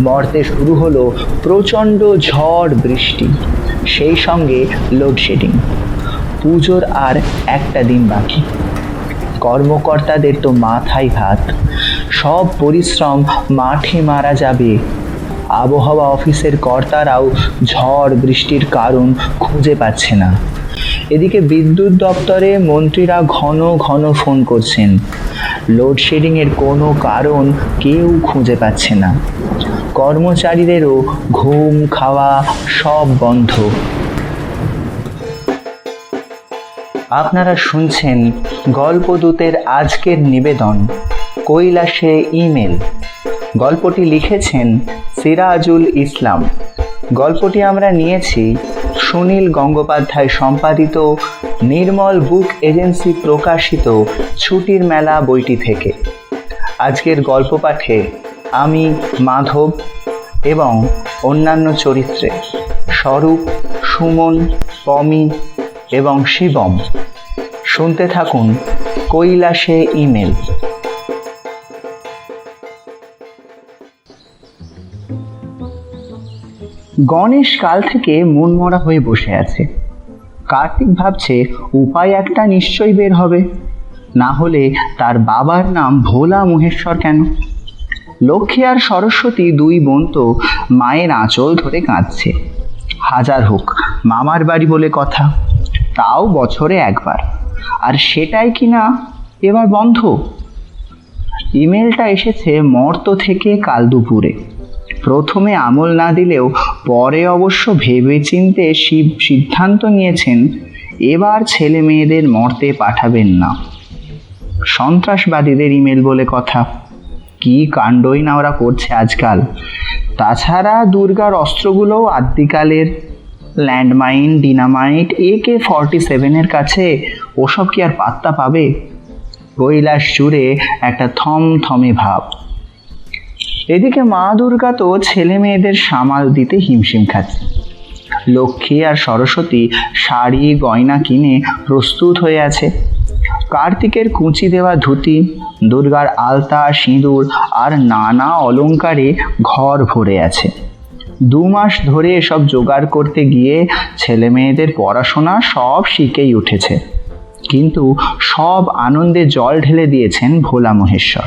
মর্তে শুরু হলো প্রচণ্ড ঝড় বৃষ্টি, সেই সঙ্গে লোডশেডিং পুজোর আর একটা দিন বাকি। কর্মকর্তাদের তো মাথায় হাত। সব পরিশ্রম মাঠে মারা যাবে। আবহাওয়া অফিসের কর্তারাও ঝড় বৃষ্টির কারণ খুঁজে পাচ্ছে না। এদিকে বিদ্যুৎ দপ্তরে মন্ত্রীরা ঘন ঘন ফোন করছেন। লোডশেডিংয়ের কোনো কারণ কেউ খুঁজে পাচ্ছে না। কর্মচারীদেরও ঘুম, খাওয়া সব বন্ধ। আপনারা শুনছেন গল্পদূতের আজকের নিবেদন, কৈলাসে ইমেল। গল্পটি লিখেছেন সিরাজুল ইসলাম। গল্পটি আমরা নিয়েছি সুনীল গঙ্গোপাধ্যায় সম্পাদিত নির্মল বুক এজেন্সি প্রকাশিত ছুটির মেলা বইটি থেকে। আজকের গল্প পাঠে আমি, মাধব এবং অন্যান্য চরিত্রে স্বরূপ, সুমন, পমি এবং শিবম। শুনতে থাকুন কৈলাসে ইমেল। গণেশ কাল থেকে মনমরা হয়ে বসে আছে। কার্তিক ভাবছে, উপায় একটা নিশ্চয়ই বের হবে। না হলে তার বাবার নাম ভোলা মহেশ্বর কেন? লক্ষ্মী আর সরস্বতী দুই বোন তো মায়ের আঁচল ধরে কাঁদছে। হাজার হোক, মামার বাড়ি বলে কথা, তাও বছরে একবার। আর সেটাই কিনা এবার বন্ধ? ইমেলটা এসেছে মর্ত থেকে কাল দুপুরে। প্রথমে আমল না দিলেও পরে অবশ্য ভেবেচিন্তে শিব সিদ্ধান্ত নিয়েছেন, এবার ছেলে মেয়েদের মর্তে পাঠাবেন না। সন্ত্রাসবাদীদের ইমেল বলে কথা। কি কাণ্ডই না ওরা করছে আজকাল। তাছাড়া দুর্গার অস্ত্রগুলোও আদ্যিকালের landmine, dynamite, A K forty সেভেনের কাছে ওসব কি আর পাত্তা পাবে? কৈলাস জুড়ে একটা থমথমে ভাব। এদিকে মা দুর্গা তো ছেলে মেয়েদের সামাল দিতে হিমশিম খাচ্ছে। লক্ষ্মী আর সরস্বতী শাড়ি, গয়না কিনে প্রস্তুত হয়ে আছে। কার্তিকের কুঁচি দেওয়া ধুতি, দুর্গার আলতা, সিঁদুর আর নানা অলংকারে ঘর ভরে আছে। দু মাস ধরে এসব জোগাড় করতে গিয়ে ছেলে মেয়েদের পড়াশোনা সব শিখেই উঠেছে। কিন্তু সব আনন্দে জল ঢেলে দিয়েছেন ভোলা মহেশ্বর।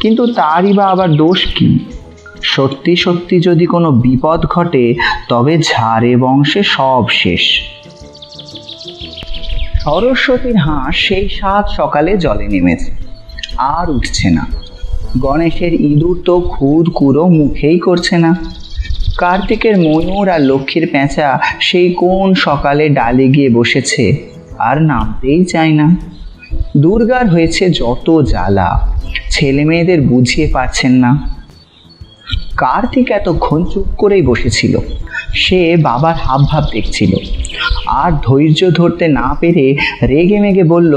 কিন্তু তারই বা আবার দোষ কি? সত্যি সত্যি যদি কোনো বিপদ ঘটে, তবে ঝাড়ে বংশে সব শেষ। সরস্বতীর হাঁস সেই সাত সকালে জলে নেমেছে। আর উঠছে না। গণেশের ইঁদুর তো খুদ কুড়ো মুখেই করছে না। কার্তিকের ময়ূর আর লক্ষ্মীর পেঁচা সেই কোন সকালে ডালে গিয়ে বসেছে আর নামতেই চায় না। দুর্গার হয়েছে যত জ্বালা, ছেলে মেয়েদের বুঝিয়ে পারছেন না। কার্তিক এতক্ষণ চুপ করেই বসেছিল। সে বাবার হাবভাব দেখছিল। আর ধৈর্য ধরতে না পেরে রেগে মেগে বলল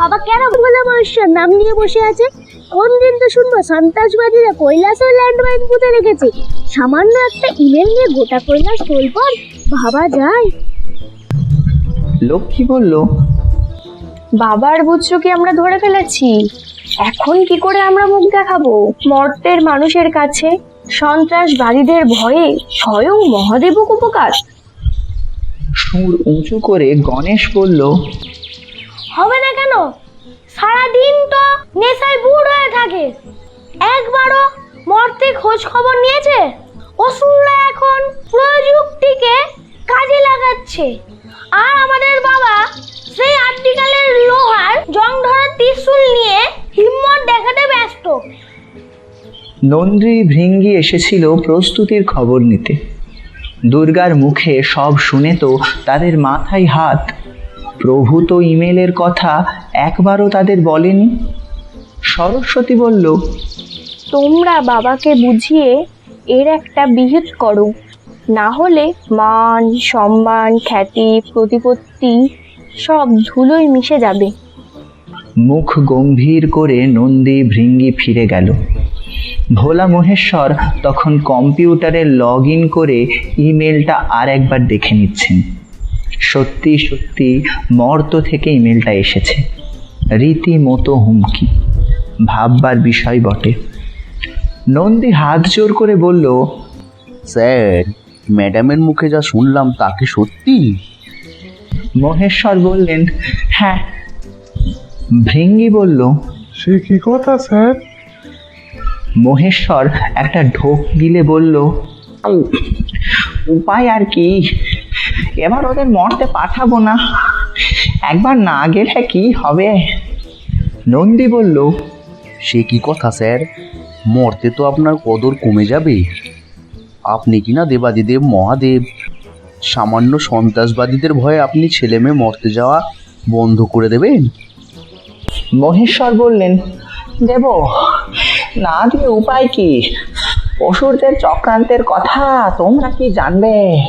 বাবা কেন ভোলা মহেশ্বর নাম নিয়ে বসে আছে। কোন দিন তো শুনব সন্ত্রাসবাদীরা কৈলাসে ল্যান্ডমাইন পুঁতে রেখেছে। সামান্য একটা ইমেল নিয়ে গোটা কৈলাস তোলপর ভাবা যায়। লক্ষ্মী বলল বাবার বুঝছ কি আমরা ধরে ফেলেছি। এখন কি করে আমরা মুখ দেখাবো? মর্তের মানুষের কাছে। সন্ত্রাসবাদীদের ভয়ে স্বয়ং মহাদেব উপকার। সুর উঁচু করে গণেশ বলল হবে না কেন? সারাদিন তো নেশায় বুড় হয়ে থাকে। একবারও মর্তে খোঁজ খবর নিয়েছে? অসুররা এখন প্রযুক্তিকে কাজে লাগাচ্ছে। নন্দ্রী ভৃঙ্গি এসেছিল প্রস্তুতির খবর নিতে। দুর্গার মুখে সব শুনে তো তাদের মাথায় হাত। প্রভু তো ইমেলের কথা একবারও তাদের বলেনি। সরস্বতী বলল, তোমরা বাবাকে বুঝিয়ে এর একটা বিহিত করো। না হলে মান, সম্মান, খ্যাতি, প্রতিপত্তি সব ধুলোয় মিশে যাবে। মুখ গম্ভীর করে নন্দী ভৃঙ্গি ফিরে গেল। ভোলা মহেশ্বর তখন কম্পিউটারে লগ ইন করে ইমেলটা আর একবার দেখে নিচ্ছেন। সত্যি সত্যি মর্ত থেকে ইমেলটা এসেছে। রীতিমতো হুমকি। ভাববার বিষয় বটে। নন্দী হাত জোর করে বলল স্যার ম্যাডামের মুখে যা শুনলাম তা কি সত্যি? মহেশ্বর বললেন হ্যাঁ ভৃঙ্গি বলল সে কি কথা স্যার? মহেশ্বর একটা ঢোক গিলে বলল উপায় আর কি? এবার ওদের মরতে পাঠাবো না। একবার না গেলে কি হবে? নন্দী বলল সে কি কথা স্যার? মরতে তো আপনার কদর কমে যাবে। আপনি কি না দেবাদিদেব মহাদেব? সামান্য সন্ত্রাসবাদীদের ভয়ে আপনি ছেলে মেয়ে মরতে যাওয়া বন্ধ করে দেবেন? মহেশ্বর বললেন, দেব, না দিয়ে উপায় কি? অসুরদের চক্রান্তের কথা তোমরা কি জানবে?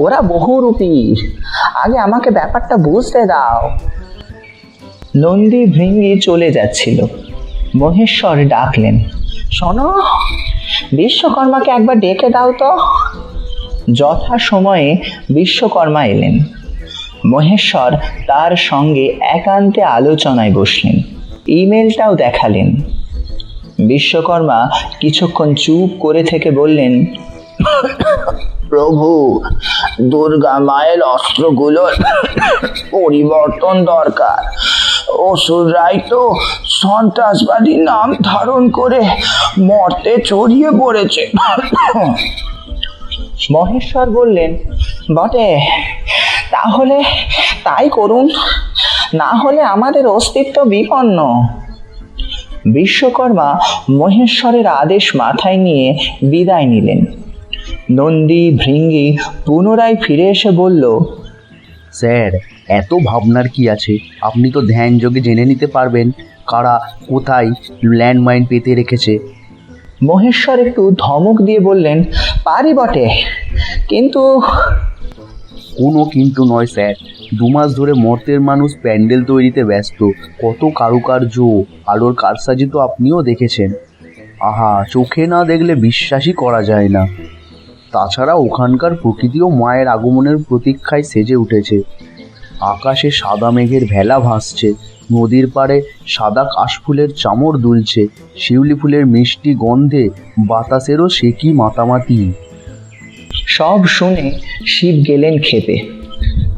ওরা বহুরূপী। আগে আমাকে ব্যাপারটা বুঝতে দাও। নন্দী ভৃঙ্গি চলে যাচ্ছিল। মহেশ্বর ডাকলেন, শোনো, বিশ্বকর্মাকে একবার ডেকে দাও তো। যথা সময়ে বিশ্বকর্মা এলেন। মহেশ্বর তার সঙ্গে একান্তে আলোচনায় বসলেন। ইমেলটাও দেখালেন। বিশ্বকর্মা কিছুক্ষণ চুপ করে থেকে বললেন প্রভু দুর্গা মায়ের অস্ত্রগুলোর পরিবর্তন দরকার। অসুররাই তো সন্ত্রাসবাদী নাম ধারণ করে মর্তে ছড়িয়ে পড়েছে। মহেশ্বর বললেন বটে তাহলে তাই করুন। না হলে আমাদের অস্তিত্ব বিপন্ন। বিশ্বকর্মা মহেশ্বরের আদেশ মাথায় নিয়ে বিদায় নিলেন। নন্দী ভৃঙ্গি পুনরায় ফিরে এসে বলল স্যার এত ভাবনার কি আছে? আপনি তো ধ্যান যোগে জেনে নিতে পারবেন কারা কোথায় ল্যান্ডমাইন পেতে রেখেছে। মহেশ্বর একটু ধমক দিয়ে বললেন পারি বটে। কিন্তু কোনো কিন্তু নয়, স্যার। দু মাস ধরে মর্তের মানুষ প্যান্ডেল তৈরিতে ব্যস্ত। কত কারুকার্য। আলোর কারসাজি তো আপনিও দেখেছেন। আহা, চোখে না দেখলে বিশ্বাসই করা যায় না। তাছাড়া ওখানকার প্রকৃতিও মায়ের আগমনের প্রতীক্ষায় সেজে উঠেছে। আকাশে সাদা মেঘের ভেলা ভাসছে। নদীর পাড়ে সাদা কাশফুলের চামড় দুলছে। শিউলি ফুলের মিষ্টি গন্ধে বাতাসেরও সে কি মাতামাতি। সব শুনে শিব গেলেন খেপে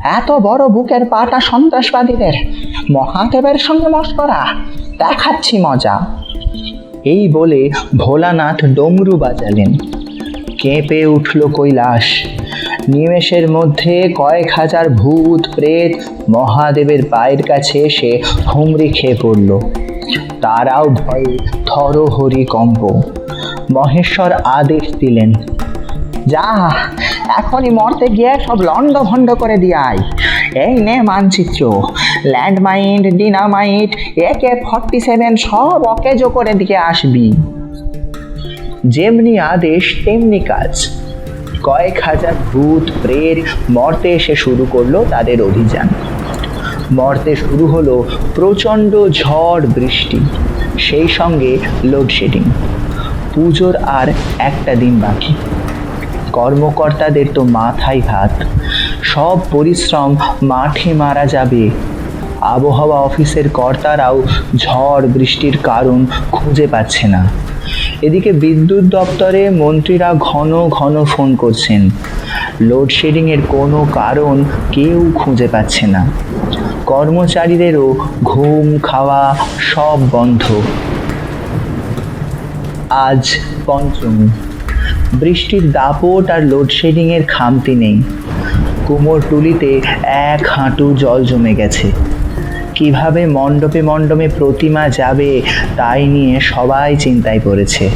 এত বড় বুকের পাটা সন্ত্রাসবাদীদের, মহাদেবের সঙ্গে মস্করা দেখাচ্ছি মজা। এই বলে ভোলানাথ ডমরু বাজালেন। কেঁপে উঠল কৈলাস। নিমেষের মধ্যে কয়েক হাজার ভূত, প্রেত মহাদেবের পায়ের কাছে এসে হুমড়ি খেয়ে পড়ল। তারাও ভয়ে থরহরি কম্প। মহেশ্বর আদেশ দিলেন যা, এখনই মরতে গিয়ে সব লন্ড ভন্ড করে দিয়াই এই নে মানচিত্র land landmine, dynamite, AK forty seven সব অকেজো করে দিয়ে আসবি। যেমনি আদেশ, তেমনি কাজ। কয়েক হাজার ভূত প্রেত মর্তে এসে শুরু করল তাদের অভিযান। মর্তে শুরু হলো প্রচণ্ড ঝড় বৃষ্টি, সেই সঙ্গে লোডশেডিং পুজোর আর একটা দিন বাকি। কর্মকর্তাদের তো মাথায় ভাত সব পরিশ্রম মাঠে মারা যাবে। আবহাওয়া অফিসের কর্তারাও ঝড় বৃষ্টির কারণ খুঁজে পাচ্ছে না। এদিকে বিদ্যুৎ দপ্তরে মন্ত্রীরা ঘন ঘন ফোন করছেন। লোডশেডিংয়ের কোনো কারণ কেউ খুঁজে পাচ্ছে না। কর্মচারীদেরও ঘুম, খাওয়া সব বন্ধ। আজ পঞ্চমী। বৃষ্টির দাপট আর লোডশেডিংয়ের খামতি নেই। কুমোরটুলিতে এক হাঁটু জল জমে গেছে। কীভাবে মণ্ডপে মণ্ডপে প্রতিমা যাবে তাই নিয়ে সবাই চিন্তায় পড়েছে।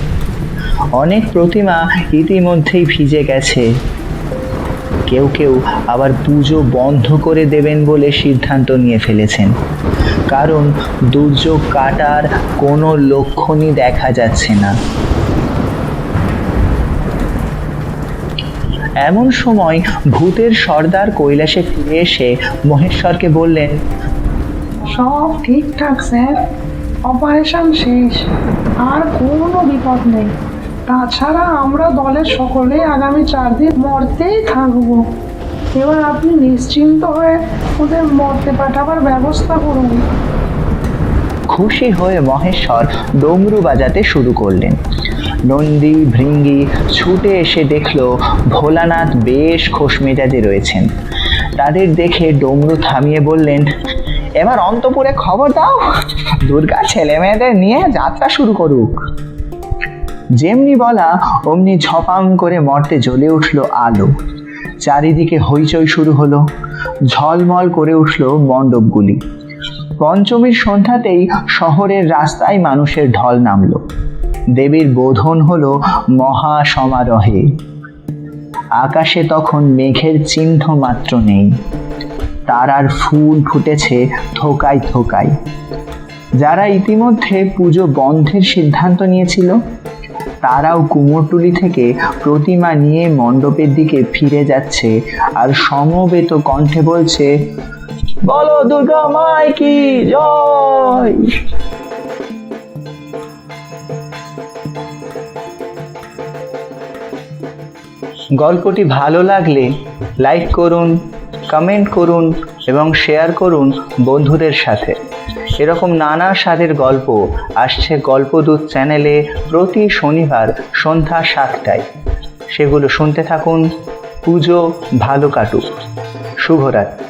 অনেক প্রতিমা ইতিমধ্যেই ভিজে গেছে। কেউ কেউ আবার পুজো বন্ধ করে দেবেন বলে সিদ্ধান্ত নিয়ে ফেলেছেন। কারণ দুর্যোগ কাটার কোনো লক্ষণই দেখা যাচ্ছে না। এমন সময় ভূতের সর্দার কৈলাসে ফিরে এসে মহেশ্বরকে বললেন সব ঠিকঠাক স্যার। অপারেশন শেষ। আর কোনো বিপদ নেই। তাছাড়া আমরা দলের সকলে আগামী চার দিন মরতেই থাকব। এবার আপনি নিশ্চিন্ত হয়ে ওদের মরতে পাঠাবার ব্যবস্থা করুন। খুশি হয়ে মহেশ্বর ডমরু বাজাতে শুরু করলেন। নন্দী ভৃঙ্গি ছুটে এসে দেখল ভোলানাথ বেশ খোশ মেজাজে রয়েছেন। তাদের দেখে ডমরু থামিয়ে বললেন, এবার অন্তপুরে খবর দাও, দুর্গা ছেলে মেয়েদের নিয়ে যাত্রা শুরু করুক। যেমনি বলা, অমনি ঝপাং করে মর্তে জ্বলে উঠল আলো। চারিদিকে হইচই শুরু হলো, ঝলমল করে উঠল মণ্ডপগুলি পঞ্চমীর সন্ধ্যাতেই শহরের রাস্তায় মানুষের ঢল নামলো। দেবীর বোধন হলো মহা সমারোহে আকাশে তখন মেঘের চিহ্ন মাত্র নেই। তারার ফুল ফুটেছে থোকায় থোকায়। যারা ইতিমধ্যে পুজো বন্ধের সিদ্ধান্ত নিয়েছিল, তারাও কুমোরটুলি থেকে প্রতিমা নিয়ে মণ্ডপের দিকে ফিরে যাচ্ছে আর সমবেত কণ্ঠে বলছে, বলো দুর্গা মাই কি জয়? গল্পটি ভালো লাগলে লাইক করুন, কমেন্ট করুন এবং শেয়ার করুন বন্ধুদের সাথে। এরকম নানা স্বাদের গল্প আসছে গল্পদূত চ্যানেলে প্রতি শনিবার সন্ধ্যা সাতটায়। সেগুলো শুনতে থাকুন। পুজো ভালো কাটুক। শুভরাত্রি।